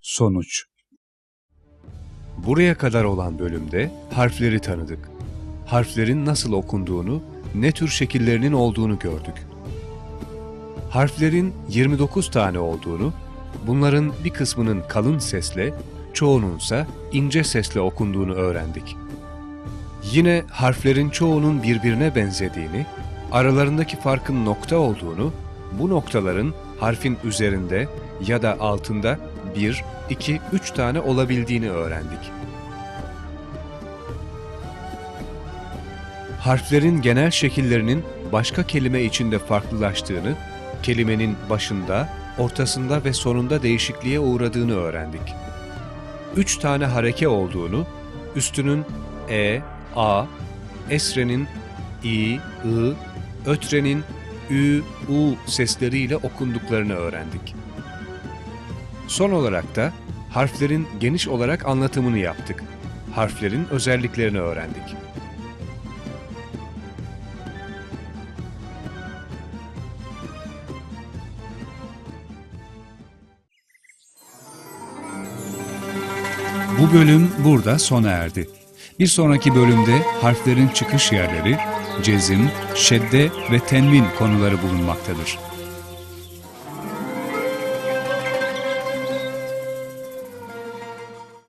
Sonuç Buraya kadar olan bölümde harfleri tanıdık. Harflerin nasıl okunduğunu, ne tür şekillerinin olduğunu gördük. Harflerin 29 tane olduğunu, bunların bir kısmının kalın sesle, çoğununsa ince sesle okunduğunu öğrendik. Yine harflerin çoğunun birbirine benzediğini, aralarındaki farkın nokta olduğunu, bu noktaların harfin üzerinde ya da altında bir, iki, üç tane olabildiğini öğrendik. Harflerin genel şekillerinin başka kelime içinde farklılaştığını, kelimenin başında, ortasında ve sonunda değişikliğe uğradığını öğrendik. Üç tane hareke olduğunu, üstünün e, a, esrenin i, i, ötrenin ü, u sesleriyle okunduklarını öğrendik. Son olarak da harflerin geniş olarak anlatımını yaptık. Harflerin özelliklerini öğrendik. Bu bölüm burada sona erdi. Bir sonraki bölümde harflerin çıkış yerleri, cezim, şedde ve tenvin konuları bulunmaktadır.